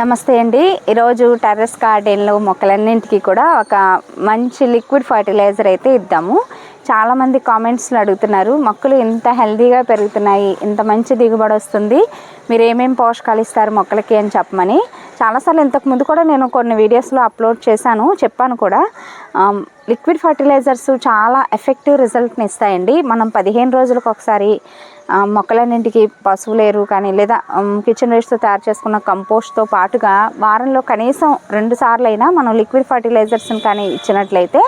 నమస్తే అండి. ఈరోజు టెర్రస్ గార్డెన్లో మొక్కలన్నింటికి కూడా ఒక మంచి లిక్విడ్ ఫర్టిలైజర్ అయితే ఇద్దాము. చాలామంది కామెంట్స్లో అడుగుతున్నారు మొక్కలు ఇంత హెల్తీగా పెరుగుతున్నాయి ఇంత మంచి దిగుబడి వస్తుంది మీరు ఏమేమి పోషకాలు ఇస్తారు మొక్కలకి? అని చెప్పమని. చాలాసార్లు ఇంతకుముందు కూడా నేను కొన్ని వీడియోస్లో అప్లోడ్ చేశాను చెప్పాను కూడా. లిక్విడ్ ఫర్టిలైజర్స్ చాలా ఎఫెక్టివ్ రిజల్ట్ని ఇస్తాయండి. మనం పదిహేను రోజులకు ఒకసారి మొక్కలన్నింటికి పశువుల ఎరువు కానీ లేదా కిచెన్ వేస్ట్తో తయారు చేసుకున్న కంపోస్ట్తో పాటుగా వారంలో కనీసం రెండు సార్లు అయినా మనం లిక్విడ్ ఫర్టిలైజర్స్ని కానీ ఇచ్చినట్లయితే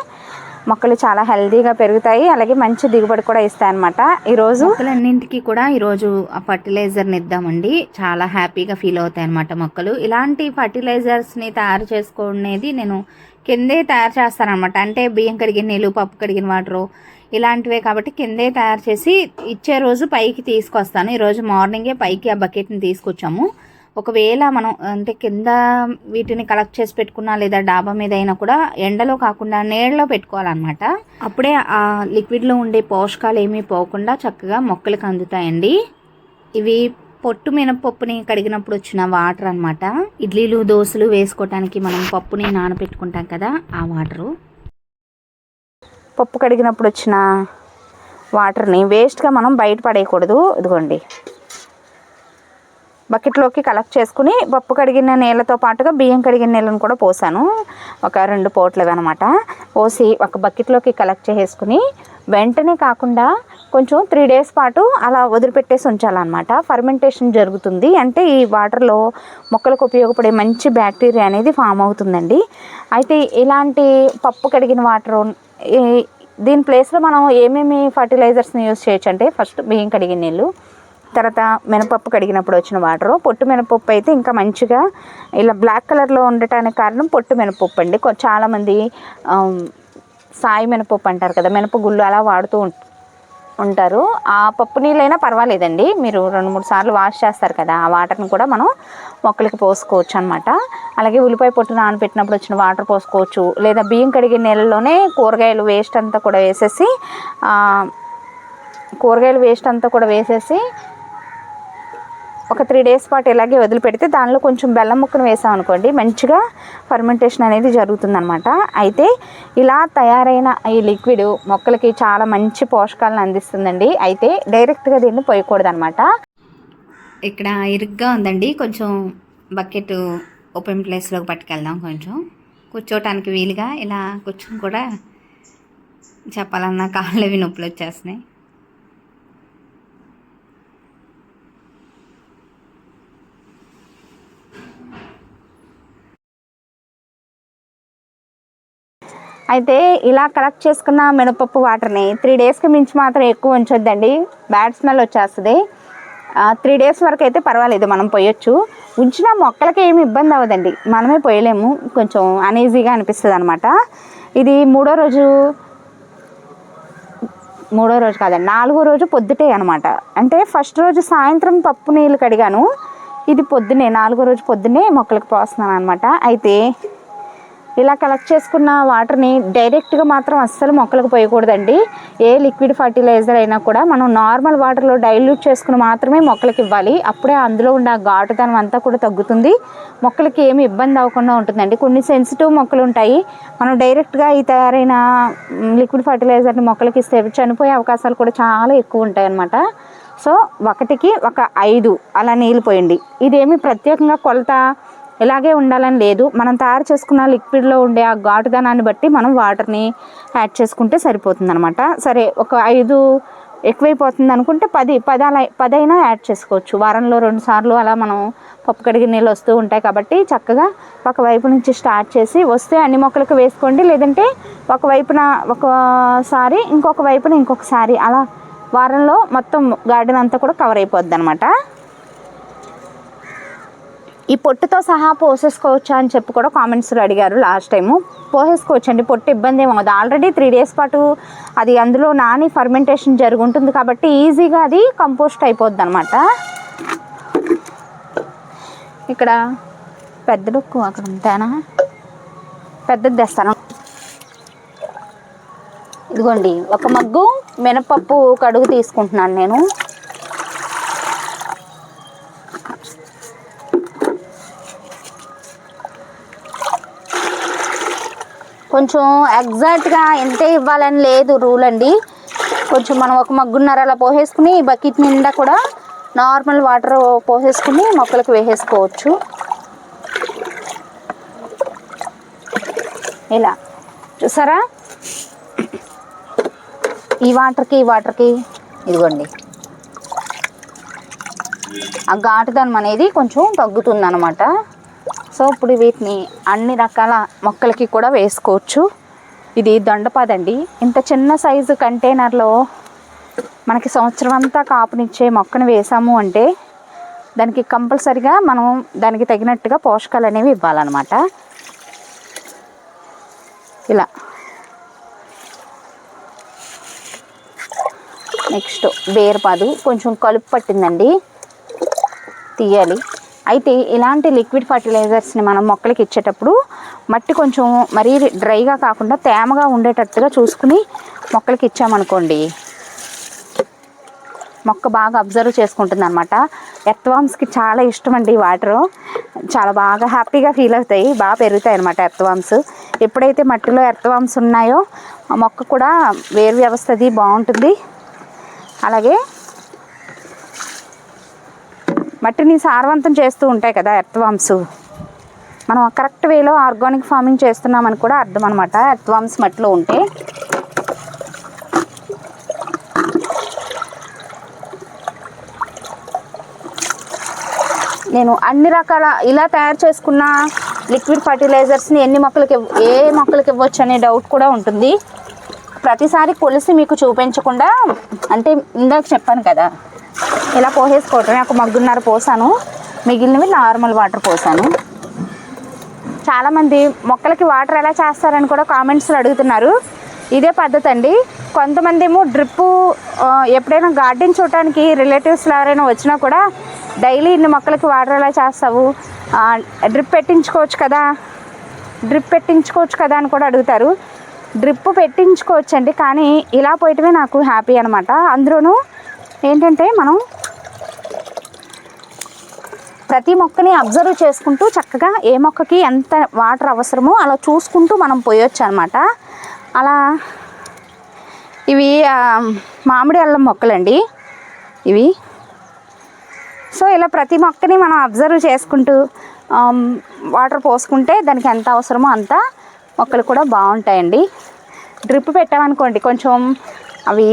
మొక్కలు చాలా హెల్దీగా పెరుగుతాయి. అలాగే మంచి దిగుబడి కూడా ఇస్తాయి అనమాట ఈరోజు మొక్కలన్నింటికి కూడా ఈరోజు ఆ ఫర్టిలైజర్ని ఇద్దామండి. చాలా హ్యాపీగా ఫీల్ అవుతాయి అనమాట మొక్కలు. ఇలాంటి ఫర్టిలైజర్స్ని తయారు చేసుకునేది నేను కిందే తయారు చేస్తానమాట అంటే బియ్యం కడిగిన నీళ్ళు పప్పు కడిగిన వాటరు ఇలాంటివే కాబట్టి కిందే తయారు చేసి ఇచ్చే రోజు పైకి తీసుకొస్తాను. ఈరోజు మార్నింగే పైకి ఆ బకెట్ని తీసుకొచ్చాము. ఒకవేళ మనం అంటే కింద వీటిని కలెక్ట్ చేసి పెట్టుకున్నా లేదా డాబా మీద అయినా కూడా ఎండలో కాకుండా నీళ్ళలో పెట్టుకోవాలన్నమాట. అప్పుడే ఆ లిక్విడ్లో ఉండే పోషకాలు ఏమీ పోకుండా చక్కగా మొక్కలకు అందుతాయండి. ఇవి పొట్టు మినపప్పుని కడిగినప్పుడు వచ్చిన వాటర్ అన్నమాట. ఇడ్లీలు దోశలు వేసుకోవటానికి మనం పప్పుని నానబెట్టుకుంటాం కదా ఆ వాటరు. పప్పు కడిగినప్పుడు వచ్చిన వాటర్ని వేస్ట్గా మనం బయట పడేయకూడదు. ఇదిగోండి. బకెట్లోకి కలెక్ట్ చేసుకుని పప్పు కడిగిన నీళ్ళతో పాటుగా బియ్యం కడిగిన నీళ్ళని కూడా పోసాను. ఒక రెండు పోట్లవి అనమాట పోసి ఒక బకెట్లోకి కలెక్ట్ చేసుకుని వెంటనే కాకుండా కొంచెం త్రీ డేస్ పాటు అలా వదిలిపెట్టేసి ఉంచాలన్నమాట. ఫర్మెంటేషన్ జరుగుతుంది. అంటే ఈ వాటర్లో మొక్కలకు ఉపయోగపడే మంచి బ్యాక్టీరియా అనేది ఫామ్ అవుతుందండి. అయితే ఇలాంటి పప్పు కడిగిన వాటర్ దీని ప్లేస్లో మనం ఏమేమి ఫర్టిలైజర్స్ని యూజ్ చేయొచ్చు అంటే ఫస్ట్ బియ్యం కడిగిన నీళ్ళు తర్వాత మినపప్పు కడిగినప్పుడు వచ్చిన వాటర్ పొట్టు మినపప్పు అయితే ఇంకా మంచిగా ఇలా బ్లాక్ కలర్లో ఉండటానికి కారణం పొట్టు మినపప్పు అండి. చాలామంది సాయి మినపప్పు అంటారు కదా మినప గుళ్ళు అలా వాడుతూ ఉంటారు. ఆ పప్పు నీళ్ళైనా పర్వాలేదండి. మీరు రెండు మూడు సార్లు వాష్ చేస్తారు కదా ఆ వాటర్ని కూడా మనం మొక్కలకి పోసుకోవచ్చు అనమాట అలాగే ఉల్లిపాయ పొట్టు నానబెట్టినప్పుడు వచ్చిన వాటర్ పోసుకోవచ్చు. లేదా బియ్యం కడిగే నీళ్ళలోనే కూరగాయలు వేస్ట్ అంతా కూడా వేసేసి కూరగాయలు వేస్ట్ అంతా కూడా వేసేసి ఒక త్రీ డేస్ పాటు ఇలాగే వదిలిపెడితే దానిలో కొంచెం బెల్లం ముక్కను వేసాం అనుకోండి మంచిగా ఫర్మెంటేషన్ అనేది జరుగుతుందన్నమాట. అయితే ఇలా తయారైన ఈ లిక్విడ్ మొక్కలకి చాలా మంచి పోషకాలను అందిస్తుందండి. అయితే డైరెక్ట్గా దీన్ని పోయకూడదనమాట ఇక్కడ ఇరుగ్గా ఉందండి. కొంచెం బకెట్ ఓపెన్ ప్లేస్లోకి పట్టుకెళ్దాం కొంచెం. కూర్చోటానికి వీలుగా ఇలా కూర్చొని కూడా చెప్పాలన్నా కాళ్ళు అవి నొప్పులు వచ్చేస్తున్నాయి. అయితే ఇలా కలెక్ట్ చేసుకున్న మినపప్పు వాటర్ని త్రీ డేస్కి మించి మాత్రం ఎక్కువ ఉంచొద్దండి. బ్యాడ్ స్మెల్ వచ్చేస్తుంది. త్రీ డేస్ వరకు అయితే పర్వాలేదు మనం పోయొచ్చు. ఉంచిన మొక్కలకి ఏమి ఇబ్బంది అవ్వదండి. మనమే పోయలేము. కొంచెం అనీజీగా అనిపిస్తుంది అనమాట ఇది మూడో రోజు మూడో రోజు కాదండి నాలుగో రోజు పొద్దుటే అనమాట అంటే ఫస్ట్ రోజు సాయంత్రం పప్పు నీళ్ళు కడిగాను. ఇది పొద్దునే నాలుగో రోజు పొద్దునే మొక్కలకు పోస్తున్నాను అనమాట అయితే ఇలా కలెక్ట్ చేసుకున్న వాటర్ని డైరెక్ట్గా మాత్రం అస్సలు మొక్కలకు పోయకూడదండి. ఏ లిక్విడ్ ఫర్టిలైజర్ అయినా కూడా మనం నార్మల్ వాటర్లో డైల్యూట్ చేసుకుని మాత్రమే మొక్కలకి ఇవ్వాలి. అప్పుడే అందులో ఉన్న ఆ ఘాటుతనం అంతా కూడా తగ్గుతుంది. మొక్కలకి ఏమి ఇబ్బంది అవ్వకుండా ఉంటుందండి. కొన్ని సెన్సిటివ్ మొక్కలు ఉంటాయి. మనం డైరెక్ట్గా ఈ తయారైన లిక్విడ్ ఫర్టిలైజర్ని మొక్కలకి ఇస్తే చనిపోయే అవకాశాలు కూడా చాలా ఎక్కువ ఉంటాయి అన్నమాట. సో ఒకటికి ఒక ఐదు అలా నీళ్ళు పోయండి. ఇదేమి ప్రత్యేకంగా కొలత ఇలాగే ఉండాలని లేదు. మనం తయారు చేసుకున్న లిక్విడ్లో ఉండే ఆ ఘాటుదనాన్ని బట్టి మనం వాటర్ని యాడ్ చేసుకుంటే సరిపోతుంది అనమాట సరే ఒక ఐదు ఎక్కువైపోతుంది అనుకుంటే పది పది అలా పదైనా యాడ్ చేసుకోవచ్చు. వారంలో రెండు సార్లు అలా మనం పప్పు కడిగి నీళ్ళు వస్తూ ఉంటాయి కాబట్టి చక్కగా ఒక వైపు నుంచి స్టార్ట్ చేసి వస్తే అన్ని మొక్కలకు వేసుకోండి. లేదంటే ఒకవైపున ఒకసారి ఇంకొక వైపున ఇంకొకసారి అలా వారంలో మొత్తం గార్డెన్ అంతా కూడా కవర్ అయిపోద్ది అనమాట ఈ పొట్టుతో సహా పోసేసుకోవచ్చా అని చెప్పి కూడా కామెంట్స్లో అడిగారు లాస్ట్ టైము పోసేసుకోవచ్చు అండి పొట్టు ఇబ్బంది ఏమో అది ఆల్రెడీ త్రీ డేస్ పాటు అది అందులో నాని ఫర్మెంటేషన్ జరుగుంటుంది కాబట్టి ఈజీగా అది కంపోస్ట్ అయిపోద్ది అనమాట ఇక్కడ పెద్ద డొక్కు అక్కడ ఉంటానా? పెద్దది తెస్తాను. ఇదిగోండి ఒక మగ్గు మినపప్పు కడుగు తీసుకుంటున్నాను నేను. కొంచెం ఎగ్జాక్ట్గా ఎంతే ఇవ్వాలని లేదు రూల్ అండి. కొంచెం మనం ఒక మగ్గున్నర అలా పోసేసుకుని బకెట్ నిండా కూడా నార్మల్ వాటర్ పోసేసుకుని మొక్కలకు వేసేసుకోవచ్చు. ఇలా. చూసారా? ఈ వాటర్కి ఈ వాటర్కి ఇదిగోండి. ఆ ఘాటుదనం అనేది కొంచెం తగ్గుతుంది అనమాట సో ఇప్పుడు వీటిని అన్ని రకాల మొక్కలకి కూడా వేసుకోవచ్చు. ఇది దొండపాదండి. ఇంత చిన్న సైజు కంటైనర్లో మనకి సంవత్సరం అంతా కాపునిచ్చే మొక్కను వేసాము అంటే దానికి కంపల్సరిగా మనం దానికి తగినట్టుగా పోషకాలు అనేవి ఇవ్వాలన్నమాట. ఇలా. నెక్స్ట్ బేరపాదు. కొంచెం కలుపు పట్టిందండి. తీయాలి. అయితే ఇలాంటి లిక్విడ్ ఫర్టిలైజర్స్ని మనం మొక్కలకి ఇచ్చేటప్పుడు మట్టి కొంచెం మరీ డ్రైగా కాకుండా తేమగా ఉండేటట్టుగా చూసుకుని మొక్కలకి ఇచ్చామనుకోండి మొక్క బాగా అబ్జర్వ్ చేసుకుంటుంది అనమాట ఎర్త్వామ్స్కి చాలా ఇష్టం అండి వాటర్. చాలా బాగా హ్యాపీగా ఫీల్ అవుతాయి. బాగా పెరుగుతాయి అనమాట ఎర్త్వామ్స్ ఎప్పుడైతే మట్టిలో ఎర్త్వామ్స్ ఉన్నాయో మొక్క కూడా వేరు వ్యవస్థది బాగుంటుంది. అలాగే మట్టిని సారవంతం చేస్తూ ఉంటాయి కదా ఎర్త్వామ్స్ మనం కరెక్ట్ వేలో ఆర్గానిక్ ఫార్మింగ్ చేస్తున్నామని కూడా అర్థం అనమాట ఎర్త్వామ్స్ మట్టిలో ఉంటే. నేను అన్ని రకాల ఇలా తయారు చేసుకున్న లిక్విడ్ ఫర్టిలైజర్స్ని ఎన్ని మొక్కలకి ఏ మొక్కలకి ఇవ్వచ్చు అనే డౌట్ కూడా ఉంటుంది. ప్రతిసారి కొలిసి మీకు చూపించకుండా అంటే ఇందాక చెప్పాను కదా ఇలా పోసేసుకోవటమే ఒక మగ్గున్నర పోసాను. మిగిలినవి నార్మల్ వాటర్ పోసాను. చాలామంది మొక్కలకి వాటర్ ఎలా చేస్తారని కూడా కామెంట్స్లో అడుగుతున్నారు. ఇదే పద్ధతి అండి. కొంతమంది ఏమో డ్రిప్పు ఎప్పుడైనా గార్డెన్ చూడటానికి రిలేటివ్స్లో ఎవరైనా వచ్చినా కూడా డైలీ ఇన్ని మొక్కలకి వాటర్ ఎలా చేస్తావు? డ్రిప్ పెట్టించుకోవచ్చు కదా? డ్రిప్ పెట్టించుకోవచ్చు కదా అని కూడా అడుగుతారు. డ్రిప్ పెట్టించుకోవచ్చు అండి కానీ ఇలా పోయటమే నాకు హ్యాపీ అనమాట అందులోనూ ఏంటంటే మనం ప్రతి మొక్కని అబ్జర్వ్ చేసుకుంటూ చక్కగా ఏ మొక్కకి ఎంత వాటర్ అవసరమో అలా చూసుకుంటూ మనం పోయొచ్చు అనమాట అలా ఇవి మామిడి అల్లం మొక్కలండి. ఇవి. సో ఇలా ప్రతి మొక్కని మనం అబ్జర్వ్ చేసుకుంటూ వాటర్ పోసుకుంటే దానికి ఎంత అవసరమో అంత మొక్కలు కూడా బాగుంటాయండి. డ్రిప్ పెట్టామనుకోండి కొంచెం అవి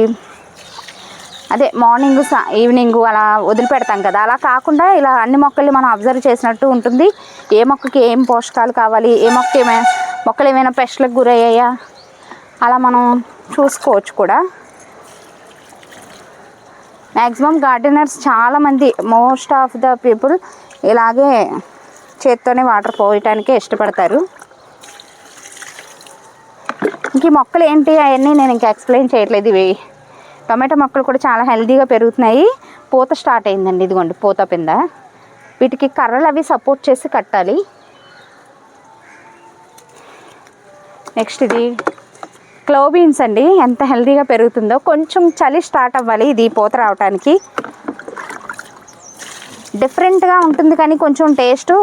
అదే మార్నింగ్ సా ఈవినింగ్ అలా వదిలిపెడతాం కదా. అలా కాకుండా ఇలా అన్ని మొక్కల్ని మనం అబ్జర్వ్ చేసినట్టు ఉంటుంది. ఏ మొక్కకి ఏం పోషకాలు కావాలి? ఏ మొక్క ఏమైనా మొక్కలు ఏమైనా పెస్ట్లకు గురయ్యాయా? అలా మనం చూసుకోవచ్చు కూడా. మ్యాక్సిమం గార్డెనర్స్ చాలామంది మోస్ట్ ఆఫ్ ద పీపుల్ ఇలాగే చేత్తోనే వాటర్ పోయటానికే ఇష్టపడతారు. ఇంక ఈ మొక్కలు ఏంటి? అవన్నీ నేను ఇంకా ఎక్స్ప్లెయిన్ చేయట్లేదు ఇవి. టమాటో మొక్కలు కూడా చాలా హెల్దీగా పెరుగుతున్నాయి. పూత స్టార్ట్ అయిందండి ఇదిగోండి పూత పింద. వీటికి కర్రలు అవి సపోర్ట్ చేసి కట్టాలి. నెక్స్ట్ ఇది క్లో బీన్స్ అండి ఎంత హెల్తీగా పెరుగుతుందో. కొంచెం చలి స్టార్ట్ అవ్వాలి ఇది పూత రావటానికి. డిఫరెంట్గా ఉంటుంది కానీ కొంచెం టేస్టు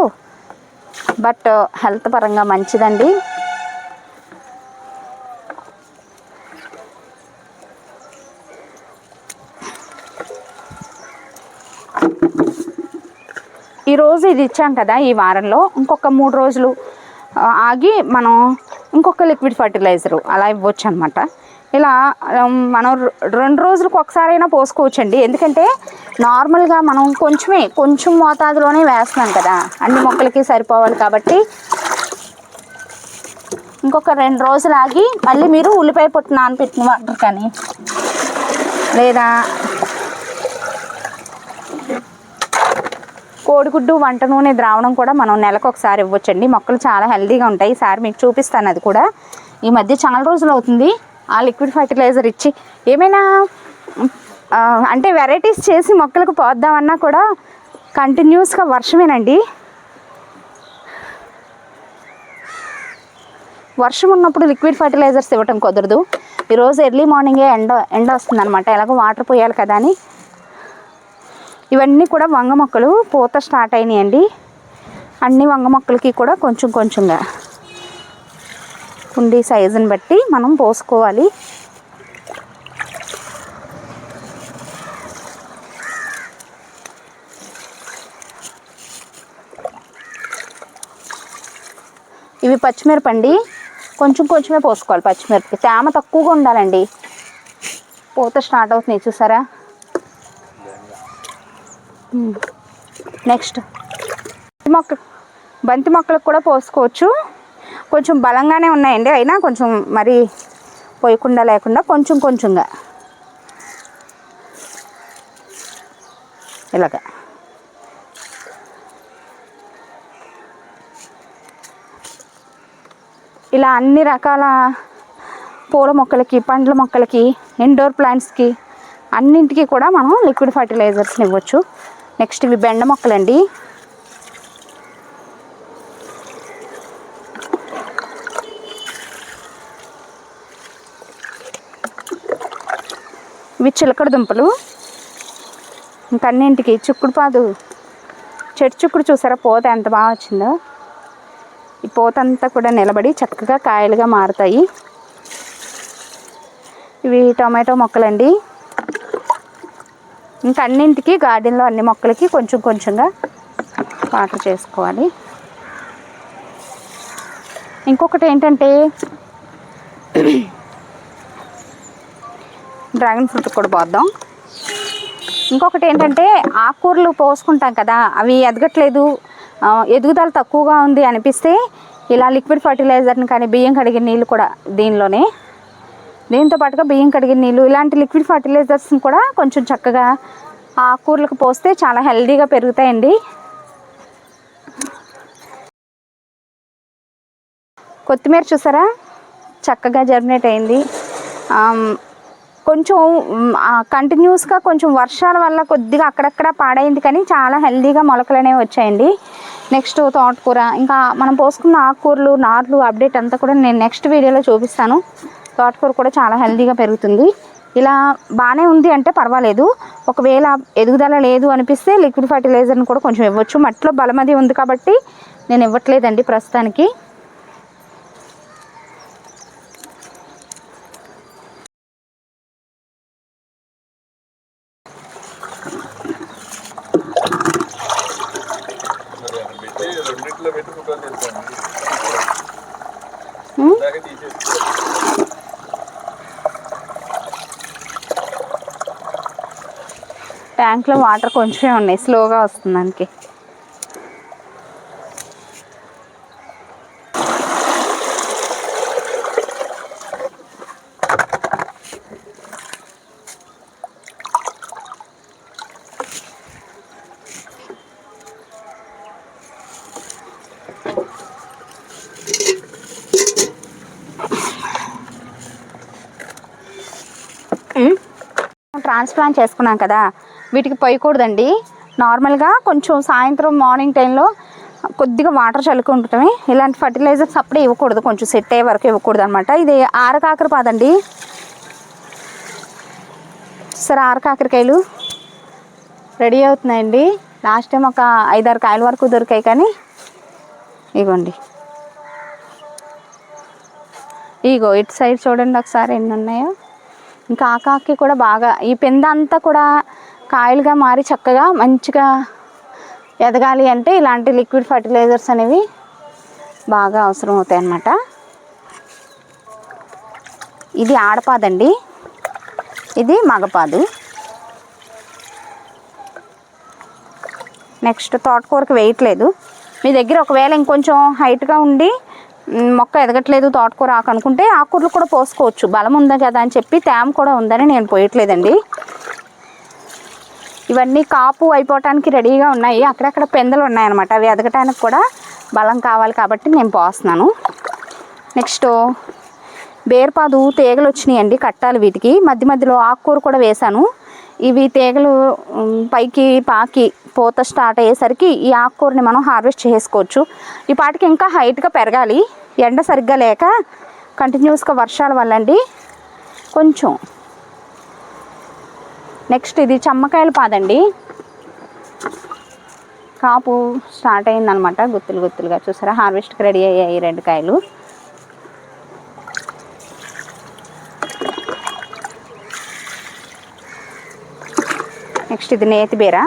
బట్ హెల్త్ పరంగా మంచిదండి ఈరోజు ఇది ఇచ్చాం కదా ఈ వారంలో. ఇంకొక మూడు రోజులు ఆగి మనం ఇంకొక లిక్విడ్ ఫర్టిలైజరు అలా ఇవ్వచ్చు అనమాట ఇలా మనం రెండు రోజులకు ఒకసారైనా పోసుకోవచ్చండి. ఎందుకంటే నార్మల్గా మనం కొంచెమే కొంచెం మోతాదులోనే వేస్తున్నాం కదా. అన్ని మొక్కలకి సరిపోవాలి కాబట్టి ఇంకొక రెండు రోజులు ఆగి మళ్ళీ మీరు ఉల్లిపాయ పొట్టు నానపెట్టిన వాటర్ కానీ లేదా కోడిగుడ్డు వంట నూనె ద్రావణం కూడా మనం నెలకు ఒకసారి ఇవ్వచ్చండి. మొక్కలు చాలా హెల్దీగా ఉంటాయి. ఈసారి మీకు చూపిస్తాను అది కూడా. ఈ మధ్య చాలా రోజులు అవుతుంది. ఆ లిక్విడ్ ఫర్టిలైజర్ ఇచ్చి ఏమైనా అంటే వెరైటీస్ చేసి మొక్కలకు పోద్దామన్నా కూడా కంటిన్యూస్గా వర్షమేనండి. వర్షం ఉన్నప్పుడు లిక్విడ్ ఫర్టిలైజర్స్ ఇవ్వటం కుదరదు. ఈరోజు ఎర్లీ మార్నింగే ఎండ ఎండ వస్తుంది అనమాట ఎలాగో వాటర్ పోయాలి కదా అని ఇవన్నీ కూడా వంగ మొక్కలు పూత స్టార్ట్ అయినాయండి. అన్ని వంగ మొక్కలకి కూడా కొంచెం కొంచెంగా. కుండీ సైజుని బట్టి మనం పోసుకోవాలి. ఇవి పచ్చిమిరపండి. కొంచెం కొంచెమే పోసుకోవాలి పచ్చిమిరపకి. తేమ తక్కువగా ఉండాలండి. పూత స్టార్ట్ అవుతున్నాయి చూసారా? నెక్స్ట్ మొక్క బంతి మొక్కలకు కూడా పోసుకోవచ్చు. కొంచెం బలంగానే ఉన్నాయండి అయినా కొంచెం మరి పోయకుండా లేకుండా కొంచెం కొంచెంగా. ఇలాగా. ఇలా అన్ని రకాల పూల మొక్కలకి పండ్ల మొక్కలకి ఇండోర్ ప్లాంట్స్కి అన్నింటికి కూడా మనం లిక్విడ్ ఫర్టిలైజర్స్ని ఇవ్వచ్చు. నెక్స్ట్ ఇవి బెండ మొక్కలండి. ఇవి చిలకడ దుంపలు. ఇంకన్నింటికి చిక్కుడు పాదు. చెట్టు చిక్కుడు చూసారా? పోత ఎంత బాగా వచ్చిందో. ఈ పోతంతా కూడా నిలబడి చక్కగా కాయలుగా మారుతాయి. ఇవి టొమాటో మొక్కలండి. ఇంకా అన్నింటికి గార్డెన్లో అన్ని మొక్కలకి కొంచెం కొంచెంగా వాటర్ చేసుకోవాలి. ఇంకొకటి ఏంటంటే డ్రాగన్ ఫ్రూట్ కూడా పోద్దాం. ఇంకొకటి ఏంటంటే ఆకుకూరలు పోసుకుంటాం కదా అవి ఎదగట్లేదు ఎదుగుదల తక్కువగా ఉంది అనిపిస్తే ఇలా లిక్విడ్ ఫర్టిలైజర్ని కానీ బియ్యం కడిగిన నీళ్ళు కూడా దీనిలోనే దీంతో పాటుగా బియ్యం కడిగిన నీళ్ళు ఇలాంటి లిక్విడ్ ఫర్టిలైజర్స్ని కూడా కొంచెం చక్కగా ఆకుకూరలకు పోస్తే చాలా హెల్దీగా పెరుగుతాయండి. కొత్తిమీర చూసారా? చక్కగా జర్మినేట్ అయింది. కొంచెం కంటిన్యూస్గా కొంచెం వర్షాల వల్ల కొద్దిగా అక్కడక్కడ పాడైంది కానీ చాలా హెల్దీగా మొలకలు అనేవి వచ్చాయండి. నెక్స్ట్ తోటకూర ఇంకా మనం పోసుకున్న ఆకుకూరలు నార్లు అప్డేట్ అంతా కూడా నేను నెక్స్ట్ వీడియోలో చూపిస్తాను. తోటకూర కూడా చాలా హెల్దీగా పెరుగుతుంది. ఇలా బాగానే ఉంది అంటే పర్వాలేదు. ఒకవేళ ఎదుగుదల లేదు అనిపిస్తే లిక్విడ్ ఫర్టిలైజర్ని కూడా కొంచెం ఇవ్వచ్చు. మట్టిలో బలం అది ఉంది కాబట్టి నేను ఇవ్వట్లేదండి ప్రస్తుతానికి మరి ఆయన పెట్టి రెండిట్లో పెట్టి ఫోటోలు తెస్తాను ఉమ్. ఇందాక తీసేసి ట్యాంక్లో వాటర్ కొంచెమే ఉన్నాయి స్లోగా వస్తుంది దానికి ట్రాన్స్ప్లాంట్ చేసుకున్నాం కదా వీటికి పోయకూడదండి. నార్మల్గా కొంచెం సాయంత్రం మార్నింగ్ టైంలో కొద్దిగా వాటర్ చల్లుకుంటమే ఇలాంటి ఫర్టిలైజర్స్ అప్పుడే ఇవ్వకూడదు. కొంచెం సెట్ అయ్యే వరకు ఇవ్వకూడదు అనమాట ఇది ఆరకాకర పాదండి. సరే ఆరకాకరకాయలు రెడీ అవుతున్నాయండి. లాస్ట్ టైం ఒక ఐదారు కాయల వరకు దొరికాయి కానీ ఇగోండి ఇగో ఇటు సైడ్ చూడండి ఒకసారి ఎన్ని ఉన్నాయో. ఇంకా ఆకాకి కూడా బాగా ఈ పెంద అంతా కూడా కాయలుగా మారి చక్కగా మంచిగా ఎదగాలి అంటే ఇలాంటి లిక్విడ్ ఫర్టిలైజర్స్ అనేవి బాగా అవసరం అవుతాయి అన్నమాట. ఇది ఆడపాదండి. ఇది మగపాదు. నెక్స్ట్ తోటకూరకు వేయట్లేదు మీ దగ్గర ఒకవేళ ఇంకొంచెం హైట్గా ఉండి మొక్క ఎదగట్లేదు తోటకూర ఆకు అనుకుంటే ఆకుకూరలు కూడా పోసుకోవచ్చు. బలం ఉందా కదా అని చెప్పి తేమ కూడా ఉందని నేను పోయట్లేదండి. ఇవన్నీ కాపు అయిపోవటానికి రెడీగా ఉన్నాయి. అక్కడక్కడ పెందలు ఉన్నాయన్నమాట. అవి ఎదగటానికి కూడా బలం కావాలి కాబట్టి నేను పోస్తున్నాను. నెక్స్ట్ బేర్పాదు తీగలు వచ్చినాయండి కట్టాలి వీటికి. మధ్య మధ్యలో ఆకుకూర కూడా వేశాను. ఇవి తీగలు పైకి పాకి పూత స్టార్ట్ అయ్యేసరికి ఈ ఆకుకూరని మనం హార్వెస్ట్ చేసుకోవచ్చు. ఈ పాటికి ఇంకా హైట్గా పెరగాలి. ఎండ సరిగ్గా లేక కంటిన్యూస్గా వర్షాల వల్ల అండి కొంచెం నెక్స్ట్ ఇది చమ్మకాయలు పాదండి. కాపు స్టార్ట్ అయిందనమాట గుత్తులు గుత్తులుగా చూసారా? హార్వెస్ట్కి రెడీ అయ్యాయి రెండు కాయలు. నెక్స్ట్ ఇది నేతిబీర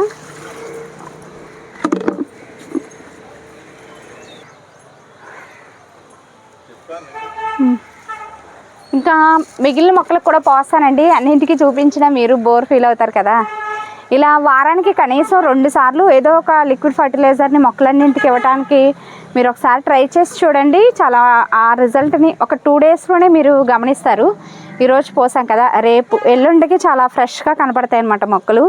ఇంకా మిగిలిన మొక్కలకు కూడా పోస్తానండి. అన్నింటికి చూపించిన మీరు బోర్ ఫీల్ అవుతారు కదా. ఇలా వారానికి కనీసం రెండు సార్లు ఏదో ఒక లిక్విడ్ ఫర్టిలైజర్ని మొక్కలన్నింటికి ఇవ్వడానికి మీరు ఒకసారి ట్రై చేసి చూడండి. చాలా ఆ రిజల్ట్ని ఒక టూ డేస్లోనే మీరు గమనిస్తారు. ఈరోజు పోసాం కదా. రేపు ఎల్లుండికి చాలా ఫ్రెష్గా కనపడతాయి అన్నమాట మొక్కలు.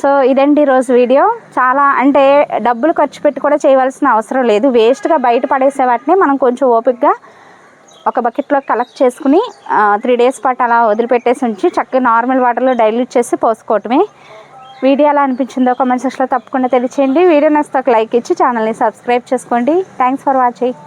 సో ఇదండి ఈరోజు వీడియో. చాలా అంటే డబ్బులు ఖర్చు పెట్టి కూడా చేయవలసిన అవసరం లేదు. వేస్ట్గా బయట పడేసే వాటిని మనం కొంచెం ఓపిక్గా ఒక బకెట్లో కలెక్ట్ చేసుకుని త్రీ డేస్ పాటు అలా వదిలిపెట్టేసి ఉంచి చక్కగా నార్మల్ వాటర్లో డైల్యూట్ చేసి పోసుకోవటమే. వీడియో ఎలా అనిపించిందో కామెంట్ సెక్షన్లో తప్పకుండా తెలియచేయండి. వీడియో నచ్చితే ఒక లైక్ ఇచ్చి ఛానల్ని సబ్స్క్రైబ్ చేసుకోండి. Thanks for watching